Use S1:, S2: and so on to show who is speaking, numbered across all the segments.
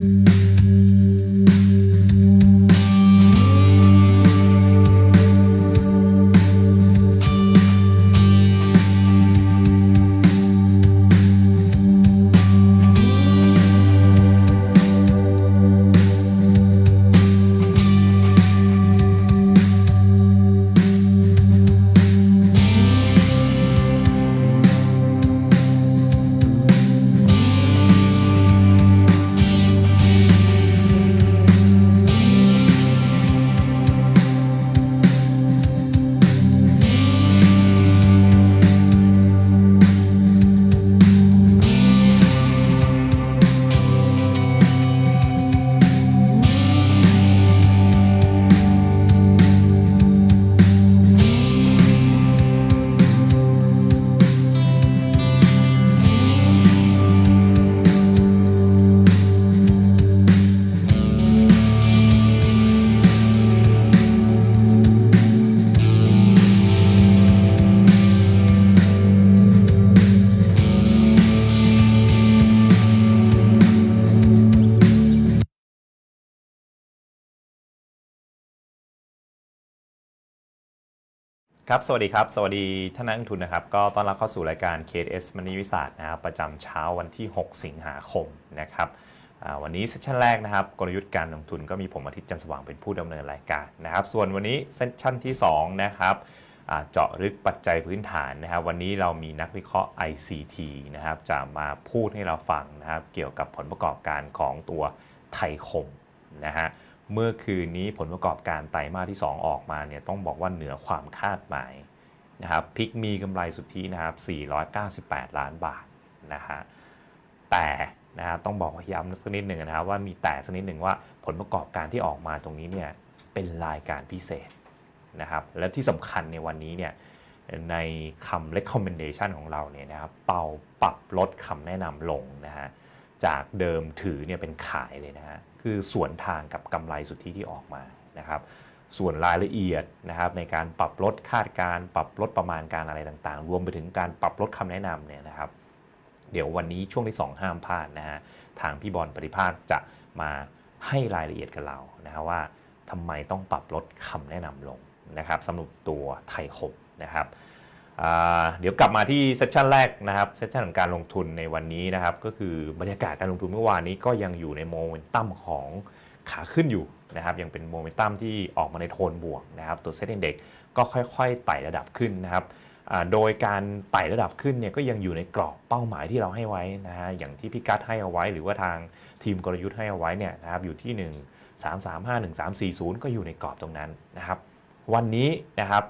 S1: Mm-hmm. ครับ สวัสดีครับ สวัสดีท่านนักลงทุนนะครับ ก็ต้อนรับเข้าสู่รายการ KS มณีวิสาสนะครับประจำเช้าวันที่ 6 สิงหาคมนะครับวันนี้เซสชันแรกนะครับ กลยุทธ์การลงทุนก็มีผมอาทิตย์จันสว่างเป็นผู้ดำเนินรายการนะครับ ส่วนวันนี้เซสชันที่ 2 นะครับเจาะลึกปัจจัยพื้นฐานนะครับ วันนี้เรามีนักวิเคราะห์ ICT นะครับ จะมาพูดให้เราฟังนะครับ เกี่ยวกับผลประกอบการของตัวไทยคมนะฮะ เมื่อคืนนี้ผลประกอบการไตรมาสที่ 2 ออกมาเนี่ยต้องบอกว่าเหนือความคาดหมายนะครับพิกมีกำไรสุทธินะครับ 498 ล้านบาทนะฮะแต่นะครับต้องบอกว่าย้ำสักนิดหนึ่งนะครับว่ามีแต่สักนิดหนึ่งว่าผลประกอบการที่ออกมาตรงนี้เนี่ยเป็นรายการพิเศษนะครับและที่สำคัญในวันนี้เนี่ยในคำ recommendation ของเราเนี่ยนะครับเป่าปรับลดคำแนะนำลงนะฮะจากเดิมถือเนี่ยเป็นขายเลยนะฮะ คือส่วนทางกับกำไรสุทธิที่ออกมานะครับส่วนรายละเอียดนะครับในการปรับลดคาดการปรับลดประมาณการอะไรต่างๆ รวมไปถึงการปรับลดคำแนะนำเนี่ยนะครับ เดี๋ยววันนี้ช่วงที่ 2 ห้ามพลาดนะฮะทางพี่บอลปฏิภาคจะมาให้รายละเอียดกับเรานะฮะว่าทำไมต้องปรับลดคำแนะนำลงนะครับสำหรับตัวไทยคมนะครับ เดี๋ยวกลับมาที่เซสชันแรกนะครับเซสชันของการลงทุนในวันนี้นะครับ ก็คือบรรยากาศการลงทุนเมื่อวานนี้ก็ยังอยู่ในโมเมนตัมของขาขึ้นอยู่นะครับ ยังเป็นโมเมนตัมที่ออกมาในโทนบวกนะครับ ตัวเซ็ต i เด็กก็ค่อยๆไต่ระดับขึ้นนะครับโดยการไต่ระดับขึ้นเนี่ยก็ยังอยู่ในกรอบเป้าหมายที่เราให้ไว้นะฮะอย่างที่พี่กัดให้เอาไว้ หรือว่าทางทีมกลยุทธ์ให้เอาไว้เนี่ยนะครับอยู่ที่ 1 3 3 5 1 3 4 0 ก็อยู่ในกรอบตรงนั้นนะครับ วันนี้นะครับ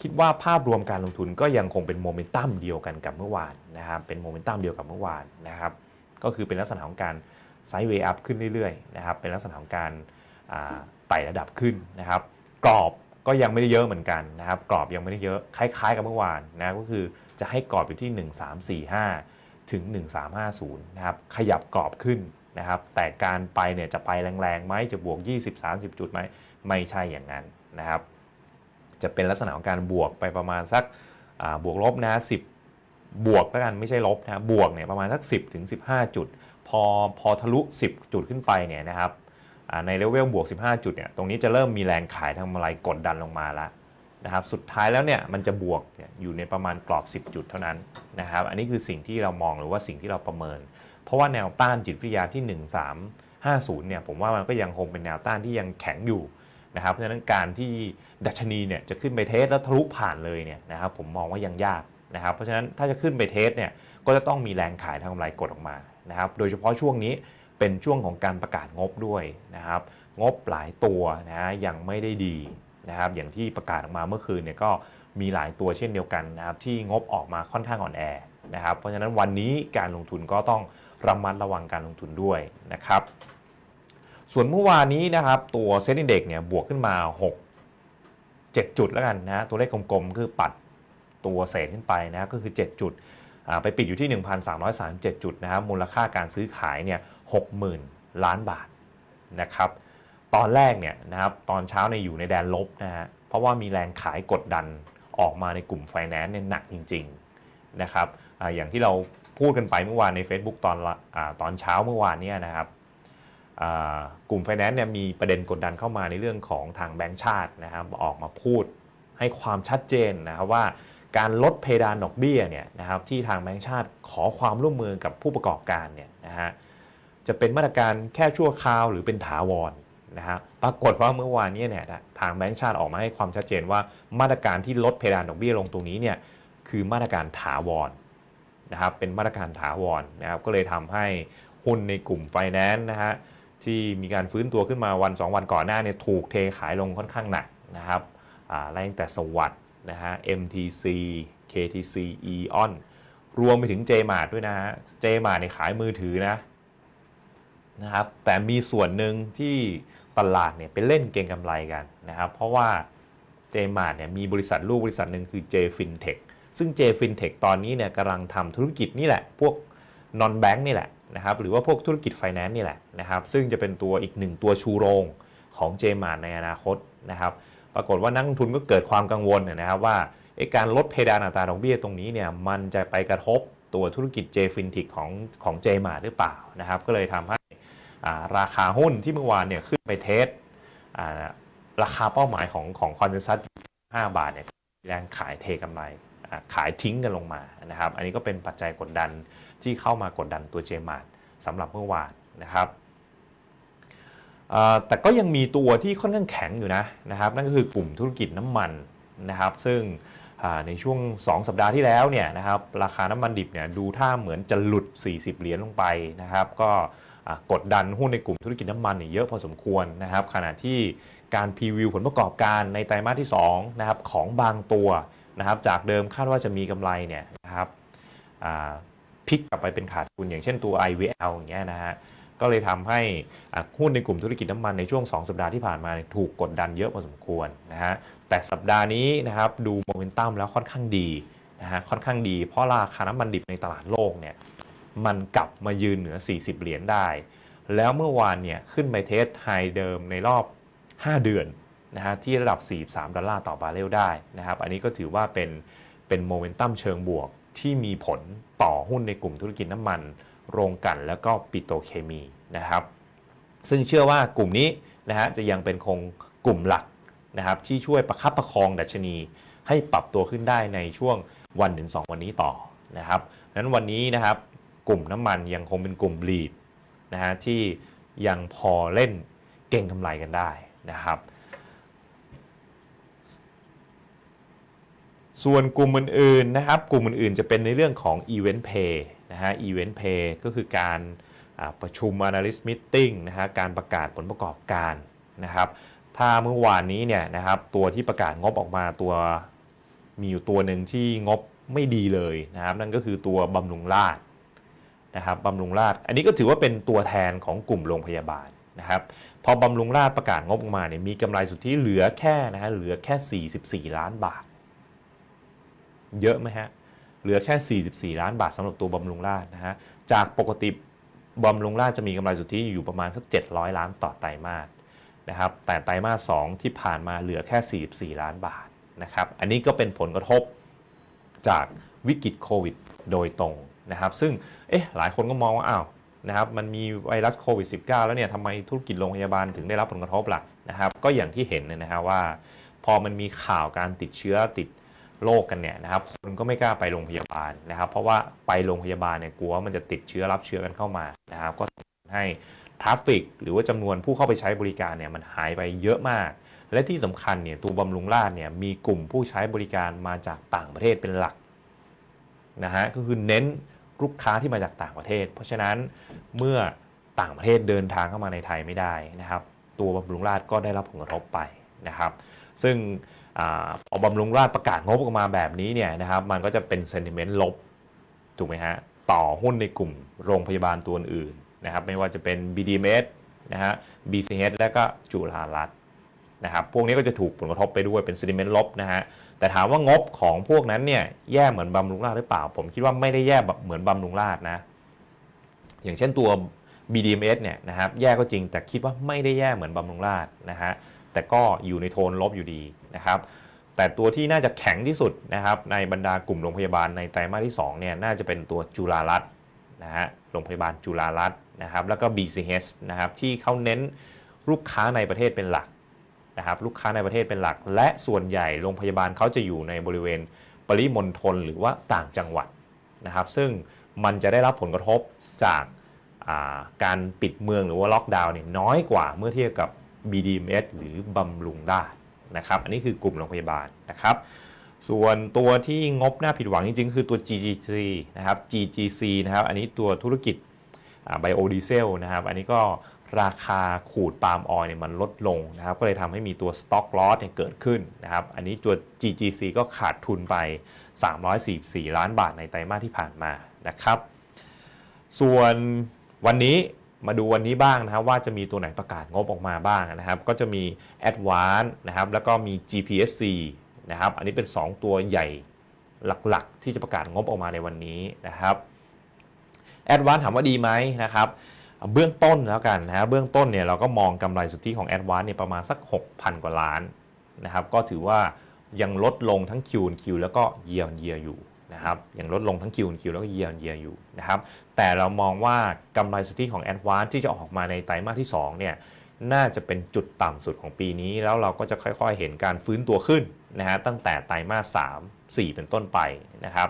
S1: คิดว่าภาพรวมการลงทุนก็ยังคงเป็นโมเมนตัมเดียวกันกับเมื่อวานนะครับเป็นโมเมนตัมเดียวกับเมื่อวานนะครับก็คือเป็นลักษณะของการไซด์เวย์อัพขึ้นเรื่อยๆนะครับเป็นลักษณะของการไต่ระดับขึ้นนะครับ กรอบก็ยังไม่ได้เยอะเหมือนกันนะครับ กรอบยังไม่ได้เยอะคล้ายๆกับเมื่อวานนะก็คือจะให้กรอบอยู่ที่ 1345 ถึง 1350 นะครับ ขยับกรอบขึ้นนะครับ แต่การไปเนี่ยจะไปแรงๆไหมจะบวก 20-30 จุดไหมไม่ใช่อย่างนั้นนะครับ จะเป็นลักษณะของการบวกไปประมาณสักบวกลบนะ10 บวกแล้วกันไม่ใช่ลบนะบวกเนี่ยประมาณสัก 10ถึง15 จุด พอพอทะลุ 10 จุดขึ้นไปเนี่ยนะครับในเลเวลบวก 15 จุดเนี่ยตรงนี้จะเริ่มมีแรงขายทางกำไรกดดันลงมาแล้วนะครับสุดท้ายแล้วเนี่ยมันจะบวกอยู่ในประมาณกรอบ 10 จุดเท่านั้นนะครับอันนี้คือสิ่งที่เรามองหรือว่าสิ่งที่เราประเมิน เพราะว่าแนวต้านจิตวิทยาที่ 1350เนี่ยผมว่ามันก็ยังคงเป็นแนวต้านที่ยังแข็งอยู่ นะครับเพราะฉะนั้นการที่ดัชนีเนี่ยจะขึ้นไปเทสแล้วทะลุผ่านเลยเนี่ยนะครับผมมองว่ายังยากนะครับเพราะฉะนั้นถ้าจะขึ้นไปเทสเนี่ยก็จะต้องมีแรงขายทางกำไรกดออกมานะครับโดยเฉพาะช่วงนี้เป็นช่วงของการประกาศงบด้วยนะครับงบหลายตัวนะยังไม่ได้ดีนะครับอย่างที่ประกาศออกมาเมื่อคืนเนี่ยก็มีหลายตัวเช่นเดียวกันนะครับที่งบออกมาค่อนข้างอ่อนแอนะครับเพราะฉะนั้นวันนี้การลงทุนก็ต้องระมัดระวังการลงทุนด้วยนะครับ ส่วนเมื่อวานนี้นะครับตัวเซ็นดิเด็กเนี่ยบวกขึ้นมา 6 7 จุดแล้วกันนะตัวเลขกลมๆ คือปัดตัวเศษขึ้นไปนะก็คือ 7 จุดไปปิดอยู่ที่ 1,337 จุดนะครับมูลค่าการซื้อขายเนี่ย60,000 ล้านบาทนะครับตอนแรกเนี่ยนะครับตอนเช้าเนี่ยอยู่ในแดนลบนะฮะเพราะว่ามีแรงขายกดดันออกมาในกลุ่มไฟแนนซ์เนี่ยหนักจริงๆนะครับออย่างที่เราพูดกันไปเมื่อวานใน Facebook ตอนละอาตอนเช้าเมื่อวานเนี่ยนะครับ กลุ่มไฟแนนซ์เนี่ยมีประเด็นกดดันเข้ามาในเรื่องของทางแบงก์ชาตินะครับออกมาพูดให้ความชัดเจนนะครับว่าการลดเพดานดอกเบี้ยเนี่ยนะครับที่ทางแบงก์ชาติขอความร่วมมือกับผู้ประกอบการเนี่ยนะฮะจะเป็นมาตรการแค่ชั่วคราวหรือเป็นถาวรนะฮะปรากฏว่าเมื่อวานนี้เนี่ยทางแบงก์ชาติออกมาให้ความชัดเจนว่ามาตรการที่ลดเพดานดอกเบี้ยลงตรงนี้เนี่ยคือมาตรการถาวรนะครับเป็นมาตรการถาวรนะครับก็เลยทำให้หุ้นในกลุ่มไฟแนนซ์นะฮะ ที่มีการฟื้นตัวขึ้นมาวัน 2 วันก่อนหน้าเนี่ยถูกเทขายลงค่อนข้างหนักนะครับไล่ตั้งแต่สวัสด์นะฮะ MTC KTC EON รวมไปถึง JMart ด้วยนะฮะ JMart เนี่ยขายมือถือนะนะครับแต่มีส่วนหนึ่งที่ตลาดเนี่ยไปเล่นเก็งกำไรกันนะครับ เพราะว่า JMart เนี่ยมีบริษัทลูกบริษัทหนึ่งคือ JFinTech ซึ่ง JFinTech ตอนนี้เนี่ยกำลังทำธุรกิจนี่แหละ พวก non bank นี่แหละ นะครับหรือว่าพวกธุรกิจไฟแนนซ์นี่แหละนะครับซึ่งจะเป็นตัวอีกหนึ่งตัวชูโรงของ JMart ในอนาคตนะครับปรากฏว่านักลงทุนก็เกิดความกังวลนะครับว่าการลดเพดานอัตราดอกเบี้ยตรงนี้เนี่ยมันจะไปกระทบตัวธุรกิจ JFinTech ของของ JMart หรือเปล่านะครับก็เลยทำให้ราคาหุ้นที่เมื่อวานเนี่ยขึ้นไปเทสราคาเป้าหมายของของคอนเซนแซส5บาทเนี่ยแรงขายเทกำไร ขายทิ้งกันลงมานะครับ อันนี้ก็เป็นปัจจัยกดดันที่เข้ามากดดันตัวเจมาร์สำหรับเมื่อวานนะครับแต่ก็ยังมีตัวที่ค่อนข้างแข็งอยู่นะนะครับ นั่นก็คือกลุ่มธุรกิจน้ำมันนะครับ ซึ่งในช่วง 2 สัปดาห์ที่แล้วเนี่ยนะครับราคาน้ำมันดิบเนี่ยดูท่าเหมือนจะหลุด 40 เหรียญลงไปนะครับ ก็กดดันหุ้นในกลุ่มธุรกิจน้ำมันเนี่ยเยอะพอสมควรนะครับ ขณะที่การพรีวิวผลประกอบการในไตรมาสที่2นะครับของบางตัว นะครับจากเดิมคาดว่าจะมีกำไรเนี่ยนะครับพลิกกลับไปเป็นขาดทุนอย่างเช่นตัว IVL อย่างเงี้ยนะฮะก็เลยทำให้หุ้นในกลุ่มธุรกิจน้ำมันในช่วง 2 สัปดาห์ที่ผ่านมาถูกกดดันเยอะพอสมควรนะฮะแต่สัปดาห์นี้นะครับดูโมเมนตัมแล้วค่อนข้างดีนะฮะค่อนข้างดี เพราะราคาน้ำมันดิบในตลาดโลกเนี่ยมันกลับมายืนเหนือ 40 เหรียญได้ แล้วเมื่อวานเนี่ยขึ้นไปเทสไฮเดิมในรอบ 5 เดือน นะฮะที่ระดับ 43 ดอลลาร์ต่อบาร์เรลได้นะครับ อันนี้ก็ถือว่าเป็นเป็นโมเมนตัมเชิงบวกที่มีผลต่อหุ้นในกลุ่มธุรกิจน้ำมัน โรงกลั่นแล้วก็ปิโตรเคมีนะครับ ซึ่งเชื่อว่ากลุ่มนี้นะฮะจะยังเป็นคงกลุ่มหลักนะครับที่ช่วยประคับประคองดัชนี ให้ปรับตัวขึ้นได้ในช่วงวันถึง2วันนี้ต่อนะครับนั้นวันนี้นะครับกลุ่มน้ำมันยังคงเป็นกลุ่มลีดนะฮะที่ยังพอเล่นเก่งกำไรกันได้นะครับ ส่วนกลุ่มอื่นๆนะครับ กลุ่มอื่นๆ จะเป็นในเรื่องของ Event Pay นะฮะ Event Pay ก็คือการประชุม Analyst Meeting นะฮะการประกาศผลประกอบการนะครับ ถ้าเมื่อวานนี้เนี่ยนะครับตัวที่ประกาศงบออกมาตัวมีอยู่ตัวหนึ่งที่งบไม่ดีเลยนะครับ นั่นก็คือตัวบำรุงราษฎร์นะครับบำรุงราษฎร์อันนี้ก็ถือว่าเป็นตัวแทนของกลุ่มโรงพยาบาลนะครับพอบำรุงราษฎร์ประกาศงบออกมาเนี่ยมีกำไรสุทธิเหลือแค่นะฮะเหลือแค่ 44 ล้านบาท เยอะไหมฮะ เหลือแค่ 44 ล้านบาทสำหรับตัวบำรุงราษฎร์นะฮะ จากปกติบำรุงราษฎร์จะมีกำไรสุทธิอยู่ประมาณสัก 700 ล้านต่อไตรมาสนะครับ แต่ไตรมาส 2 ที่ผ่านมาเหลือแค่ 44 ล้านบาทนะครับ อันนี้ก็เป็นผลกระทบจากวิกฤตโควิดโดยตรงนะครับ ซึ่ง เอ๊ะ หลายคนก็มองว่า อ้าว นะครับ มันมีไวรัสโควิด -19 แล้วเนี่ยทำไมธุรกิจโรงพยาบาลถึงได้รับผลกระทบล่ะนะครับ ก็อย่างที่เห็นนะฮะว่า พอมันมีข่าวการติดเชื้อติด โรคกันเนี่ยนะครับคนก็ไม่กล้าไปโรงพยาบาลนะครับ เพราะว่าไปโรงพยาบาลเนี่ยกลัวว่ามันจะติดเชื้อรับเชื้อกันเข้ามานะครับ ก็ทำให้ทราฟฟิกหรือว่าจำนวนผู้เข้าไปใช้บริการเนี่ยมันหายไปเยอะมาก และที่สำคัญเนี่ยตัวบำรุงราษฎร์เนี่ยมีกลุ่มผู้ใช้บริการมาจากต่างประเทศเป็นหลักนะฮะก็คือเน้นลูกค้าที่มาจากต่างประเทศ เพราะฉะนั้นเมื่อต่างประเทศเดินทางเข้ามาในไทยไม่ได้นะครับ ตัวบำรุงราษฎร์ก็ได้รับผลกระทบไปนะครับ ซึ่ง อาพอบำรุงราษฎร์ประกาศงบออกมาแบบนี้เนี่ยนะครับมันก็จะเป็นเซนติเมนต์ลบถูกไหมฮะต่อหุ้นในกลุ่มโรงพยาบาลตัวอื่นนะครับไม่ว่าจะเป็น BDMS นะฮะ BCH และก็จุฬารัตน์นะครับพวกนี้ก็จะถูกผลกระทบไปด้วยเป็นเซนติเมนต์ลบนะฮะแต่ถามว่างบของพวกนั้นเนี่ยแย่เหมือนบำรุงราษฎร์หรือเปล่า ผมคิดว่าไม่ได้แย่แบบเหมือนบำรุงราษฎร์นะอย่างเช่นตัว BDMs เนี่ยนะครับแย่ก็จริงแต่คิดว่าไม่ได้แย่เหมือนบำรุงราษฎร์นะฮะแต่ก็อยู่ในโทนลบอยู่ดี นะครับแต่ตัวที่น่าจะแข็งที่สุดนะครับในบรรดากลุ่มโรงพยาบาลในไตรมาสที่2เนี่ยน่าจะเป็นตัวจุฬารัตน์นะฮะโรงพยาบาลจุฬารัตน์นะครับแล้วก็ BCH นะครับที่เขาเน้นลูกค้าในประเทศเป็นหลักนะครับลูกค้าในประเทศเป็นหลัก และส่วนใหญ่โรงพยาบาลเขาจะอยู่ในบริเวณปริมณฑลหรือว่าต่างจังหวัดนะครับซึ่งมันจะได้รับผลกระทบจากาการปิดเมืองหรือว่าล็อกดาวน์เนี่ยน้อยกว่าเมื่อเทียบกับ BDMS หรือบำรุงราษฎร์ นะครับ อันนี้คือกลุ่มโรงพยาบาลนะครับ ส่วนตัวที่งบน่าผิดหวังจริงๆ คือตัว GGC นะครับ GGC นะครับอันนี้ตัวธุรกิจไบโอดีเซลนะครับ อันนี้ก็ราคาขูดปาล์มออยล์เนี่ยมันลดลงนะครับ ก็เลยทำให้มีตัว Stock Loss เนี่ยเกิดขึ้นนะครับ อันนี้ตัว GGC ก็ขาดทุนไป 344 ล้านบาทในไตรมาสที่ผ่านมานะครับ ส่วนวันนี้ มาดูวันนี้บ้างนะครับว่าจะมีตัวไหนประกาศงบออกมาบ้างนะครับ ก็จะมี a d v a n c e นะครับแล้วก็มี GPSC นะครับอันนี้เป็น 2 ตัวใหญ่หลักๆ ที่จะประกาศงบออกมาในวันนี้นะครับ a d v a n c e ถามว่าดีไหมนะครับเบื้องต้นแล้วกันนะเบื้องต้นเนี่ยเราก็มองกำไรสุทธิของ a d v a n c e เนี่ยประมาณสัก 6,000 กว่าล้านนะครับก็ถือว่ายังลดลงทั้ง Q on Q แล้วก็ Year on Year อยู่ นะครับยังลดลงทั้ง Q on Q แล้วก็ Year on Year อยู่นะครับแต่เรามองว่ากำไรสุทธิของ a d v a n c e ที่จะออกมาในไตรมาสที่2เนี่ยน่าจะเป็นจุดต่ำสุดของปีนี้ แล้วเราก็จะค่อยๆเห็นการฟื้นตัวขึ้นนะฮะตั้งแต่ไตรมาส3 4 เป็นต้นไปนะครับ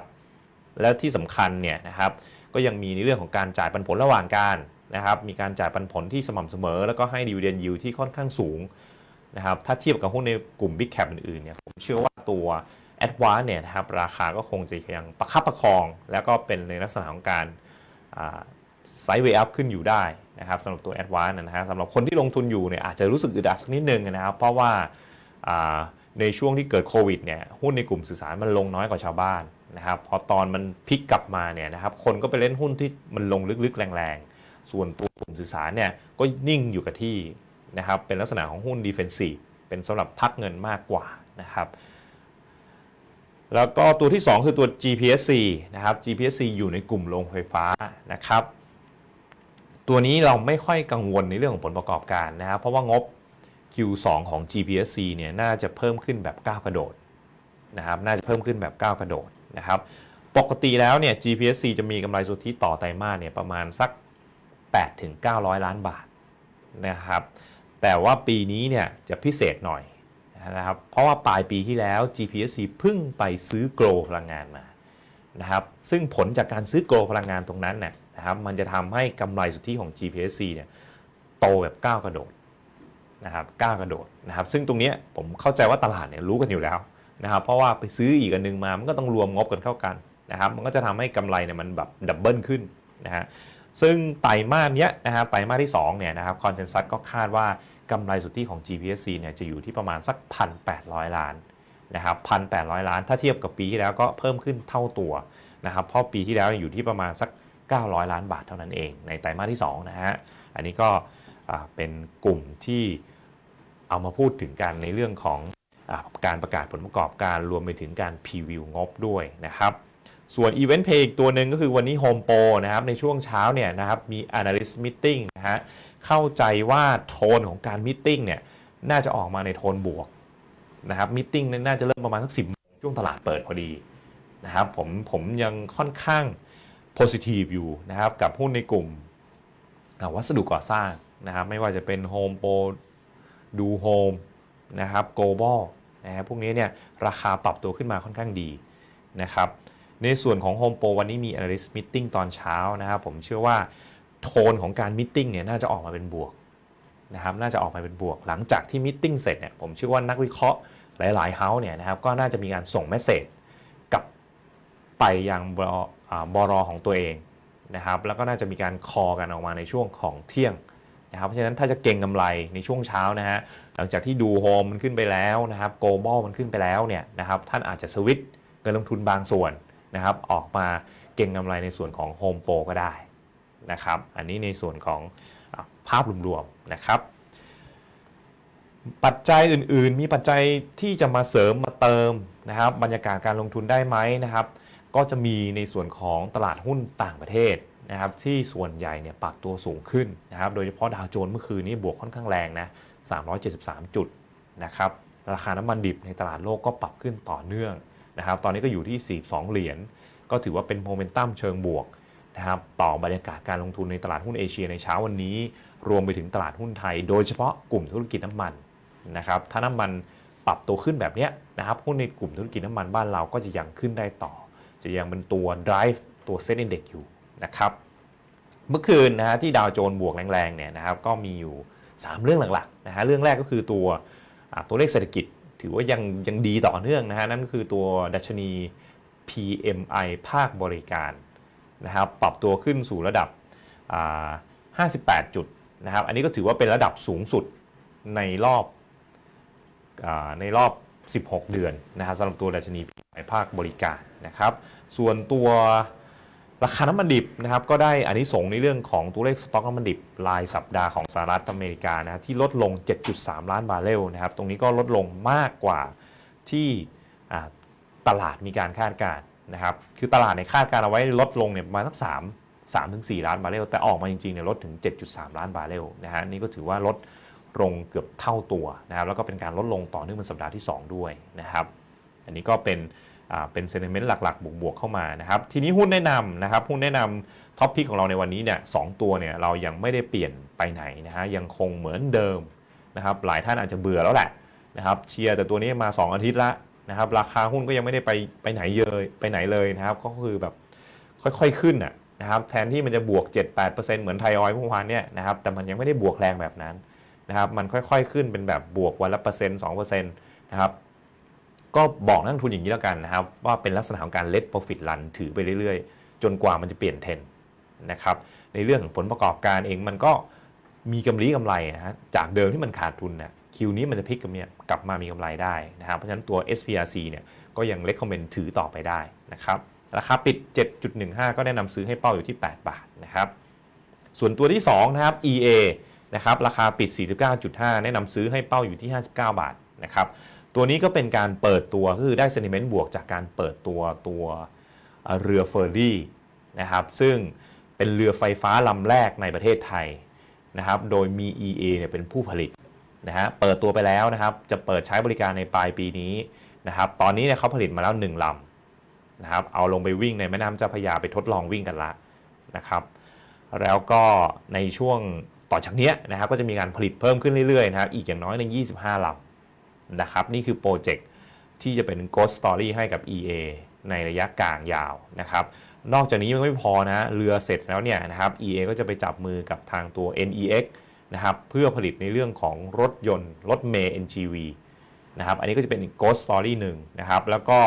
S1: แล้วที่สำคัญเนี่ยนะครับก็ยังมีในเรื่องของการจ่ายปันผลระหว่างการนะครับมีการจ่ายปันผลที่สม่ำเสมอ แล้วก็ให้ดีเวเดนยิวที่ค่อนข้างสูงนะครับถ้าเทียบกับหุ้นในกลุ่ม Big Cap อื่นๆเนี่ยผมเชื่อว่าตัว a d v a n c e เนี่ยนะครับราคาก็คงจะยังประคับประคอง แล้วก็เป็นในลักษณะของการไซด์เวย์อัพขึ้นอยู่ได้นะครับสำหรับตัว a d v a n c e นะฮะสำหรับคนที่ลงทุนอยู่เนี่ยอาจจะรู้สึกอึดอัดสักนิดนึงนะครับเพราะว่าในช่วงที่เกิดโควิดเนี่ยหุ้นในกลุ่มสื่อสารมันลงน้อยกว่าชาวบ้านนะครับพอตอนมันพลิกกลับมาเนี่ยนะครับคนก็ไปเล่นหุ้นที่มันลงลึกๆ แรงๆ ส่วนตัวกลุ่มสื่อสารเนี่ยก็นิ่งอยู่กับที่นะครับเป็นลักษณะของหุ้นดีเฟนซีฟเป็นสำหรับพักเงินมากกว่านะครับ แล้วก็ตัวที่ 2 คือตัว GPSC นะครับ GPSC อยู่ในกลุ่มโรงไฟฟ้านะครับ ตัวนี้เราไม่ค่อยกังวลในเรื่องของผลประกอบการนะครับ เพราะว่างบ Q2 ของ GPSC เนี่ยน่าจะเพิ่มขึ้นแบบก้าวกระโดดนะครับ น่าจะเพิ่มขึ้นแบบก้าวกระโดดนะครับ ปกติแล้วเนี่ย GPSC จะมีกำไรสุทธิต่อไตรมาสเนี่ยประมาณสัก 8-900 ล้านบาทนะครับ แต่ว่าปีนี้เนี่ยจะพิเศษหน่อย นะครับเพราะว่าปลายปีที่แล้ว GPSC เพิ่งไปซื้อโกลพลังงานมานะครับซึ่งผลจากการซื้อโกลพลังงานตรงนั้นน่ยนะครับมันจะทำให้กำไรสุทธิของ GPSC เนี่ยโตแบบก้าวกระโดดนะครับก้าวกระโดดนะครับซึ่งตรงนี้ผมเข้าใจว่าตลาดเนี่ยรู้กันอยู่แล้วนะครับเพราะว่าไปซื้ออีกอันนึงมามันก็ต้องรวมงบกันเข้ากันนะครับมันก็จะทำให้กำไรเนี่ยมันแบบดับเบิลขึ้นนะฮะซึ่งไตรมาสเนี้ยนะครับไตรมาสที่2เนี่ยนะครับคอนเซนแซสก็คาดว่า กำไรสุทธิของ GPSC เนี่ยจะอยู่ที่ประมาณสัก 1,800 ล้านนะครับ1,800 ล้าน ถ้าเทียบกับปีที่แล้วก็เพิ่มขึ้นเท่าตัวนะครับเพราะปีที่แล้วอยู่ที่ประมาณสัก 900 ล้านบาทเท่านั้นเอง ในไตรมาสที่2นะฮะอันนี้ก็เป็นกลุ่มที่เอามาพูดถึงกันในเรื่องของอการประกาศผลประกอบการรวมไปถึงการพรีวิวงบด้วยนะครับส่วน Event Pay อีกตัวหนึ่งก็คือวันนี้ Home Pro นะครับในช่วงเช้าเนี่ยนะครับมี Analyst Meeting นะฮะ เข้าใจว่าโทนของการมิ팅เนี่ยน่าจะออกมาในโทนบวกนะครับมิ팅เนี่ยน่าจะเริ่มประมาณสักสิบช่วงตลาดเปิดพอดีนะครับผมผมยังค่อนข้าง positive อยู่นะครับกับหุ้นในกลุ่มวัสดุก่อสร้างนะครับไม่ว่าจะเป็น Home Pro ดูโฮมนะครับ Global นะครับพวกนี้เนี่ยราคาปรับตัวขึ้นมาค่อนข้างดีนะครับในส่วนของ Home Pro วันนี้มี Analyst Meeting ตอนเช้านะครับผมเชื่อว่า โทนของการมิ팅เนี่ยน่าจะออกมาเป็นบวกนะครับน่าจะออกมาเป็นบวก หลังจากที่มิ팅เสร็จเนี่ยผมเชื่อว่านักวิเคราะห์หลายๆเฮาส์เนี่ยนะครับก็น่าจะมีการส่งเมสเซจกลับไปยังบรอบรของตัวเองนะครับแล้วก็น่าจะมีการคอกันออกมาในช่วงของเที่ยงนะครับเพราะฉะนั้นถ้าจะเก็งกำไรในช่วงเช้านะฮะหลังจากที่ดูโฮมมันขึ้นไปแล้วนะครับโกลบอลมันขึ้นไปแล้วเนี่ยนะครับท่านอาจจะสวิตช์เงินลงทุนบางส่วนนะครับออกมาเก็งกำไรในส่วนของโฮมโปรก็ได้ นะครับ อันนี้ในส่วนของภาพรวมๆนะครับ ปัจจัยอื่นๆ มีปัจจัยที่จะมาเสริมมาเติมนะครับ บรรยากาศการลงทุนได้ไหมนะครับ ก็จะมีในส่วนของตลาดหุ้นต่างประเทศนะครับ ที่ส่วนใหญ่เนี่ยปรับตัวสูงขึ้นนะครับ โดยเฉพาะดาวโจนส์เมื่อคืนนี้บวกค่อนข้างแรงนะ 373 จุดนะครับ ราคาน้ำมันดิบในตลาดโลกก็ปรับขึ้นต่อเนื่องนะครับ ตอนนี้ก็อยู่ที่ 42 เหรียญ ก็ถือว่าเป็นโมเมนตัมเชิงบวก นะครับต่อบรรยากาศการลงทุนในตลาดหุ้นเอเชียในเช้าวันนี้ รวมไปถึงตลาดหุ้นไทย โดยเฉพาะกลุ่มธุรกิจน้ำมันนะครับถ้าน้ำมันปรับตัวขึ้นแบบนี้นะครับหุ้นในกลุ่มธุรกิจน้ำมันบ้านเราก็จะยังขึ้นได้ต่อ จะยังเป็นตัว drive ตัวเซ็นดี x อยู่นะครับเมื่อคืนนะฮะที่ดาวโจนบวกแรงๆเนี่ยนะครับก็มีอยู่ 3 เรื่องหลักๆนะฮะเรื่องแรกก็คือตัวตัวเลขเศรษฐกิจ ถือว่ายังยังดีต่อเนื่องนะฮะนั่นก็คือตัวดัชนี PMI ภาคบริการ นะครับปรับตัวขึ้นสู่ระดับ 58 จุดนะครับอันนี้ก็ถือว่าเป็นระดับสูงสุดในรอบอในรอบ 16 เดือนนะครับสำหรับตัวดัชนี PMI ภาคบริการนะครับ ส่วนตัวราคาน้ำมันดิบนะครับก็ได้อานิสงส์ในเรื่องของตัวเลขสต็อกน้ำมันดิบรายสัปดาห์ของสหรัฐอเมริกานะที่ลดลง 7.3 ล้านบาร์เรลนะครับตรงนี้ก็ลดลงมากกว่าที่ตลาดมีการคาดการณ์ นะครับคือตลาดในคาดการเอาไว้ลดลงเนี่ยประมาณสัก3 3ถึง4ล้านบาร์เรลแต่ออกมาจริงๆเนี่ยลดถึง 7.3 ล้านบาร์เรลนะฮะนี่ก็ถือว่าลดลงเกือบเท่าตัวนะครับแล้วก็เป็นการลดลงต่อเนื่องเป็นสัปดาห์ที่ 2 ด้วยนะครับอันนี้ก็เป็นอ่าเป็นเซน i เมนต์หลักๆ บวกๆเข้ามานะครับทีนี้หุ้นแนะนำนะครับหุ้นแนะนำท็อปพิกของเราในวันนี้เนี่ยสองตัวเนี่ยเรายังไม่ได้เปลี่ยนไปไหนนะฮะยังคงเหมือนเดิมนะครับหลายท่านอาจจะเบื่อแล้วแหละนะครับเชียร์แต่ตัวนี้มา 2 อาทิตย์ละ นะครับราคาหุ้นก็ยังไม่ได้ไปไปไหนเลยไปไหนเลยนะครับ ก็คือแบบค่อยๆขึ้นนะครับแทนที่มันจะบวก 7-8%เหมือนไทยออยล์เมื่อวานเนี่ยนะครับแต่มันยังไม่ได้บวกแรงแบบนั้นนะครับมันค่อยๆขึ้นเป็นแบบบวกวันละเปอร์เซ็นต์สองเปอร์เซ็นต์นะครับก็บอกนักลงทุนอย่างนี้แล้วกันนะครับว่าเป็นลักษณะของการ let profit run ถือไปเรื่อยๆ จนกว่ามันจะเปลี่ยนเทรนนะครับในเรื่องของผลประกอบการเองมันก็มีกำไรกำไรนะฮะจากเดิมที่มันขาดทุนนะ คิวนี้มันจะพลิกกับเนี่ยกลับมามีกำไรได้นะครับเพราะฉะนั้นตัว SPRC เนี่ยก็ยัง recommend ถือต่อไปได้นะครับราคาปิด 7.15 ก็แนะนำซื้อให้เป้าอยู่ที่ 8 บาทนะครับส่วนตัวที่2นะครับ EA นะครับราคาปิด 49.5 แนะนำซื้อให้เป้าอยู่ที่ 59 บาทนะครับตัวนี้ก็เป็นการเปิดตัวคือได้เซนิเมนต์บวกจากการเปิดตัวตัวเรือเฟอร์รี่นะครับซึ่งเป็นเรือไฟฟ้าลำแรกในประเทศไทยนะครับโดยมี EA เนี่ยเป็นผู้ผลิต นะฮะเปิดตัวไปแล้วนะครับจะเปิดใช้บริการในปลายปีนี้นะครับตอนนี้เนี่ยเขาผลิตมาแล้ว 1ลำนะครับเอาลงไปวิ่งในแม่น้ำเจ้าพระยาไปทดลองวิ่งกันละนะครับแล้วก็ในช่วงต่อจากนี้นะครับก็จะมีการผลิตเพิ่มขึ้นเรื่อยๆนะครับอีกอย่างน้อยใน 25ลำนะครับนี่คือโปรเจกต์ที่จะเป็น Ghost Story ให้กับ EA ในระยะกลางยาวนะครับนอกจากนี้ยังไม่พอนะเรือเสร็จแล้วเนี่ยนะครับ EA ก็จะไปจับมือกับทางตัว NEX นะครับเพื่อผลิตในเรื่องของรถยนต์ รถเมย์ NGV นะครับอันนี้ก็จะเป็นอีก Ghost Story หนึ่งนะครับแล้วก็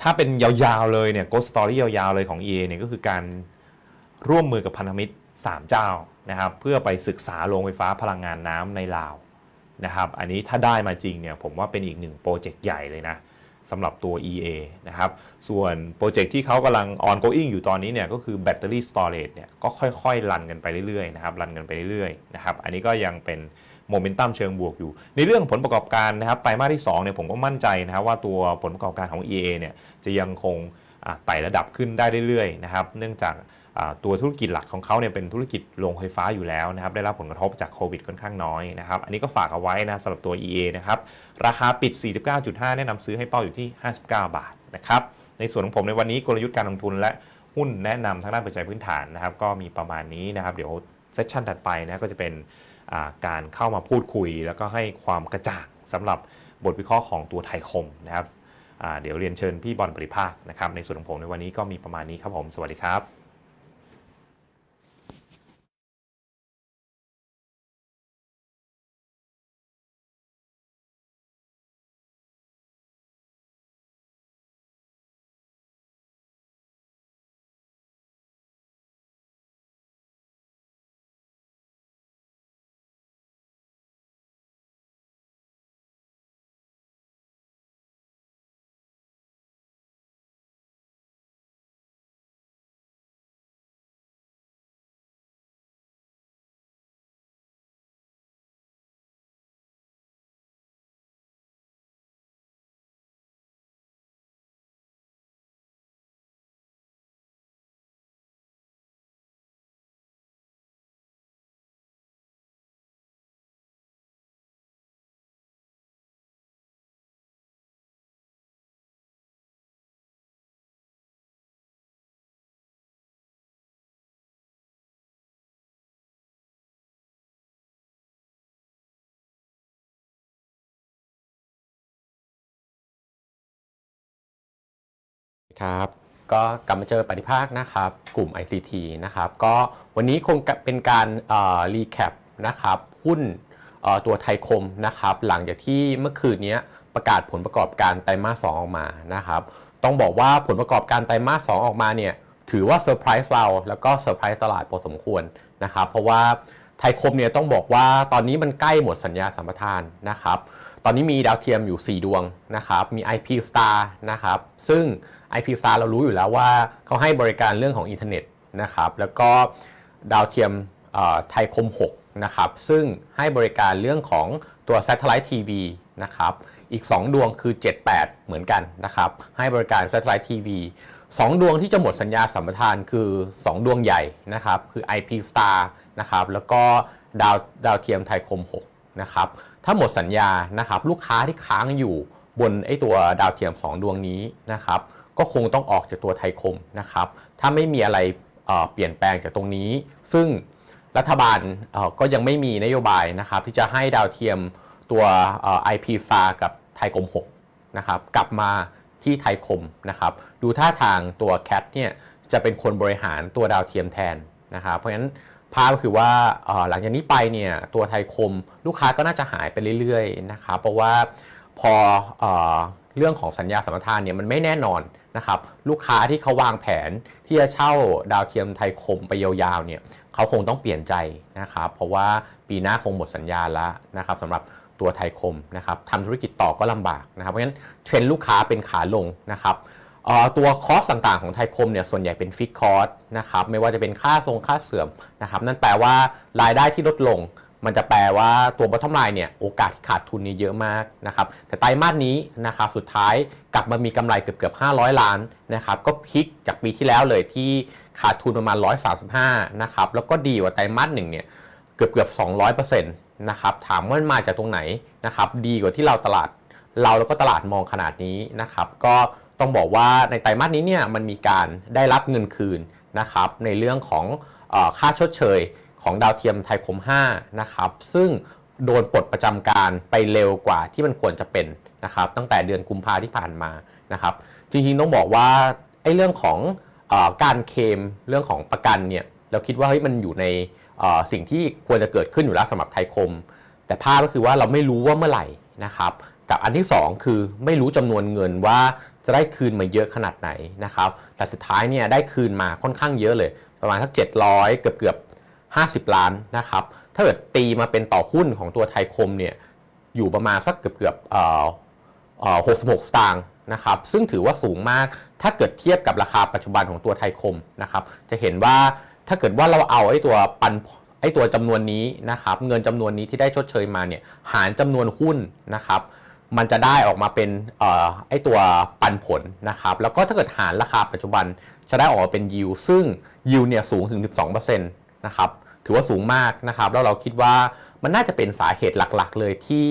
S1: ถ้าเป็นยาวๆเลยเนี่ย Ghost Story ยาวๆเลยของ EA เนี่ยก็คือการร่วมมือกับพันธมิตร 3 เจ้านะครับเพื่อไปศึกษาโรงไฟฟ้าพลังงานน้ำในลาวนะครับอันนี้ถ้าได้มาจริงเนี่ยผมว่าเป็นอีกหนึ่งโปรเจกต์ใหญ่เลยนะ สำหรับตัว EA นะครับ ส่วนโปรเจกต์ที่เขากำลัง ongoing อยู่ตอนนี้เนี่ยก็คือแบตเตอรี่สตอเรจเนี่ยก็ค่อยๆ รันกันไปเรื่อยๆนะครับรันกันไปเรื่อยๆนะครับอันนี้ก็ยังเป็นโมเมนตัมเชิงบวกอยู่ ในเรื่องผลประกอบการนะครับไตรมาสที่2เนี่ยผมก็มั่นใจนะครับว่าตัวผลประกอบการของ EA เนี่ยจะยังคงไต่ระดับขึ้นได้เรื่อยๆนะครับเนื่องจาก ตัวธุรกิจหลักของเขาเนี่ยเป็นธุรกิจโรงไฟฟ้าอยู่แล้วนะครับได้รับผลกระทบจากโควิดค่อนข้างน้อยนะครับอันนี้ก็ฝากเอาไว้นะสำหรับตัว EA นะครับราคาปิด 49.5 แนะนำซื้อให้เป้าอยู่ที่ 59 บาทนะครับในส่วนของผมในวันนี้กลยุทธ์การลงทุนและหุ้นแนะนำทางด้านปัจจัยพื้นฐานนะครับก็มีประมาณนี้นะครับเดี๋ยวเซสชันถัดไปนะก็จะเป็นการเข้ามาพูดคุย แล้วก็ให้ความกระจ่างสำหรับบทวิเคราะห์ของตัวไทยคมนะครับเดี๋ยวเรียนเชิญพี่บอลปริภาคนะครับในส่วนของผมในวันนี้ก็มีประมาณนี้ครับผม สวัสดีครับ
S2: ครับก็กลับมาเจอปฏิภาคนะครับกลุ่ม ICT นะครับก็วันนี้คงเป็นการรีแคปนะครับหุ้นตัวไทยคมนะครับหลังจากที่เมื่อคืนนี้ประกาศผลประกอบการไตรมาส 2 ออกมานะครับต้องบอกว่าผลประกอบการไตรมาส 2 ออกมาเนี่ยถือว่าเซอร์ไพรส์เราแล้วก็เซอร์ไพรส์ตลาดพอสมควรนะครับเพราะว่าไทยคมเนี่ยต้องบอกว่าตอนนี้มันใกล้หมดสัญญาสัมปทานนะครับตอนนี้มีดาวเทียมอยู่ 4 ดวงนะครับมี IP Star นะครับซึ่ง IP Star เรารู้อยู่แล้วว่าเขาให้บริการเรื่องของอินเทอร์เน็ตนะครับแล้วก็ดาวเทียมไทยคม 6 นะครับ ซึ่งให้บริการเรื่องของตัว Satellite TV นะครับ อีก 2 ดวงคือ 78 เหมือนกันนะครับ ให้บริการ Satellite TV 2 ดวงที่จะหมดสัญญาสัมปทานคือ 2 ดวงใหญ่นะครับ คือ IP Star นะครับ แล้วก็ดาวดาวเทียมไทยคม 6 นะครับ ถ้าหมดสัญญานะครับ ลูกค้าที่ค้างอยู่บนไอ้ตัวดาวเทียม 2 ดวงนี้นะครับ ก็คงต้องออกจากตัวไทยคมนะครับ ถ้าไม่มีอะไรเปลี่ยนแปลงจากตรงนี้ ซึ่งรัฐบาลก็ยังไม่มีนโยบายนะครับ ที่จะให้ดาวเทียมตัวเอ่อ IP s a กับไทยคม6นะครับกลับมาที่ไทยคมนะครับ ดูท่าทางตัว CAT เนี่ยจะเป็นคนบริหารตัวดาวเทียมแทนนะครับ เพราะฉะนั้นภาพคือว่าหลังจากนี้ไปเนี่ยตัวไทยคมลูกค้าก็น่าจะหายไปเรื่อยๆนะครับ เพราะว่าพอ เรื่องของสัญญาสัมปทานเนี่ยมันไม่แน่นอนนะครับลูกค้าที่เขาวางแผนที่จะเช่าดาวเทียมไทยคมไปยาวๆเนี่ยเขาคงต้องเปลี่ยนใจนะครับเพราะว่าปีหน้าคงหมดสัญญาแล้วนะครับสำหรับตัวไทยคมนะครับทำธุรกิจต่อก็ลำบากนะครับเพราะฉะนั้นเทรนด์ลูกค้าเป็นขาลงนะครับตัวคอสต่างๆของไทยคมเนี่ยส่วนใหญ่เป็นฟิกคอสนะครับไม่ว่าจะเป็นค่าทรงค่าเสื่อมนะครับนั่นแปลว่ารายได้ที่ลดลง มันจะแปลว่าตัว bottom line เนี่ยโอกาสที่ขาดทุนเนี่ยเยอะมากนะครับแต่ไตรมาสนี้นะครับสุดท้ายกลับมามีกำไรเกือบเกือบ500 ล้านนะครับก็พลิกจากปีที่แล้วเลยที่ขาดทุนประมาณ 135นะครับแล้วก็ดีกว่าไตรมาสหนึ่งเนี่ยเกือบเกือบ200%นะครับถามว่ามันมาจากตรงไหนนะครับดีกว่าที่เราตลาดเราแล้วก็ตลาดมองขนาดนี้นะครับก็ต้องบอกว่าในไตรมาสนี้เนี่ยมันมีการได้รับเงินคืนนะครับในเรื่องของอค่าชดเชย ของดาวเทียมไทยคม 5 นะครับ ซึ่งโดนปลดประจำการไปเร็วกว่าที่มันควรจะเป็นนะครับ ตั้งแต่เดือนกุมภาที่ผ่านมานะครับ จริงๆต้องบอกว่าไอ้เรื่องของอการเคมเรื่องของประกันเนี่ยเราคิดว่าเฮ้ยมันอยู่ในสิ่งที่ควรจะเกิดขึ้นอยู่แล้วสำหรับไทยคม แต่ภาพก็คือว่าเราไม่รู้ว่าเมื่อไหร่นะครับ กับอันที่ 2 คือไม่รู้จำนวนเงินว่าจะได้คืนมาเยอะขนาดไหนนะครับ แต่สุดท้ายเนี่ยได้คืนมาค่อนข้างเยอะเลย ประมาณสัก700 เกือบเกือบ 50 ล้านนะครับ ถ้าเกิดตีมาเป็นต่อหุ้นของตัวไทยคมเนี่ยอยู่ประมาณสักเกือบเกือบเอ่อเอ่อ66สตางค์นะครับซึ่งถือว่าสูงมากถ้าเกิดเทียบกับราคาปัจจุบันของตัวไทยคมนะครับจะเห็นว่าถ้าเกิดว่าเราเอาไอ้ตัวปันไอ้ตัวจำนวนนี้นะครับเงินจำนวนนี้ที่ได้ชดเชยมาเนี่ยหารจำนวนหุ้นนะครับมันจะได้ออกมาเป็นออไอ้ตัวปันผลนะครับแล้วก็ถ้าเกิดหารราคาปัจจุบันจะได้ออกมาเป็นยิวซึ่งยิวเนี่ยสูงถึง 12%นะครับถือว่าสูงมากนะครับแล้วเราคิดว่ามันน่าจะเป็นสาเหตุหลักๆ เลยที่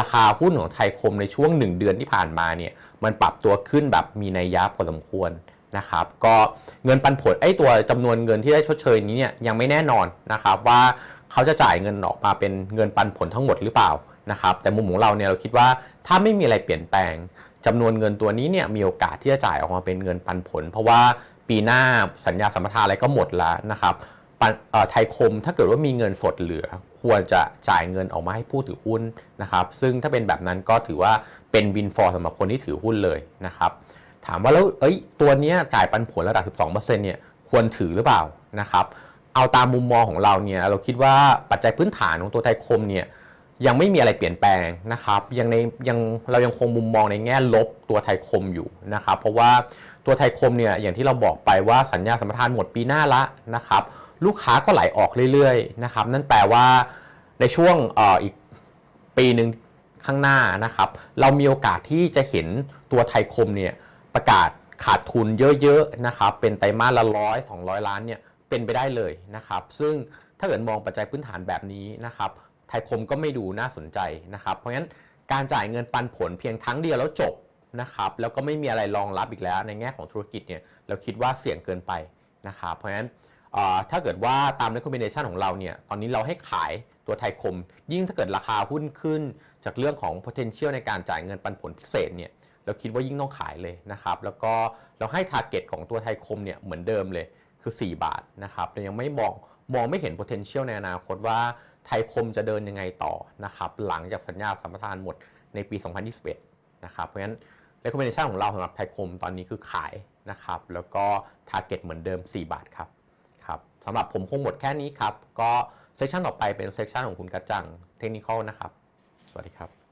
S2: ราคาหุ้นของไทยคมในช่วง 1 เดือนที่ผ่านมาเนี่ยมันปรับตัวขึ้นแบบมีนัยยะพอสมควรนะครับก็เงินปันผลไอ้ตัวจำนวนเงินที่ได้ชดเชยนี้เนี่ยยังไม่แน่นอนนะครับว่าเขาจะจ่ายเงินออกมาเป็นเงินปันผลทั้งหมดหรือเปล่านะครับแต่มุมของเราเนี่ยเราคิดว่าถ้าไม่มีอะไรเปลี่ยนแปลงจำนวนเงินตัวนี้เนี่ยมีโอกาสที่จะจ่ายออกมาเป็นเงินปันผล เพราะว่าปีหน้าสัญญาสัมปทานอะไรก็หมดแล้วนะครับ ไทยคมถ้าเกิดว่ามีเงินสดเหลือ ควรจะจ่ายเงินออกมาให้ผู้ถือหุ้นนะครับซึ่งถ้าเป็นแบบนั้นก็ถือว่าเป็นวินฟอร์สำหรับคนที่ถือหุ้นเลยนะครับถามว่าแล้วเอ้ยตัวนี้จ่ายปันผลระดับ 12%เนี่ยควรถือหรือเปล่านะครับเอาตามมุมมองของเราเนี่ยเราคิดว่าปัจจัยพื้นฐานของตัวไทยคมเนี่ยยังไม่มีอะไรเปลี่ยนแปลงนะครับยังในยังเรายังคงมุมมองในแง่ลบตัวไทยคมอยู่นะครับเพราะว่าตัวไทยคมเนี่ยอย่างที่เราบอกไปว่าสัญญาสัมปทานหมดปีหน้าละนะครับ ลูกค้าก็ไหลออกเรื่อยๆนะครับนั่นแปลว่าในช่วงออีกปีหนึ่งข้างหน้านะครับ เรามีโอกาสที่จะเห็นตัวไทยคมเนี่ยประกาศขาดทุนเยอะๆนะครับเป็นไตรมาสละร้อยสองล้อยล้านเนี่ยเป็นไปได้เลยนะครับ ซึ่งถ้าเกิดมองปัจจัยพื้นฐานแบบนี้นะครับ ไทยคมก็ไม่ดูน่าสนใจนะครับ เพราะฉะนั้นการจ่ายเงินปันผลเพียงครั้งเดียวแล้วจบนะครับ แล้วก็ไม่มีอะไรรองรับอีกแล้วในแง่ของธุรกิจเนี่ยเราคิดว่าเสี่ยงเกินไปนะครับ เพราะฉะนั้น ถ้าเกิดว่าตาม recommendation ของเราเนี่ยตอนนี้เราให้ขายตัวไทยคม ยิ่งถ้าเกิดราคาหุ้นขึ้น จากเรื่องของ potential ในการจ่ายเงินปันผลพิเศษเนี่ยแล้วคิดว่ายิ่งต้องขายเลยนะครับแล้วก็เราให้ target ของตัวไทยคมเนี่ยเหมือนเดิมเลยคือ 4 บาทนะครับเรายังไม่มองมองไม่เห็น potential ในอนาคตว่าไทยคมจะเดินยังไงต่อนะครับหลังจากสัญญาสัมปทานหมดในปี 2021นะครับเพราะฉะนั้น recommendation ของเราสำหรับไทยคมตอนนี้คือขายนะครับแล้วก็ target เหมือนเดิม 4 บาทครับ สำหรับผมคงหมดแค่นี้ครับ ก็เซสชันต่อไปเป็นเซสชันของคุณกระจังเทคนิคนะครับ สวัสดีครับ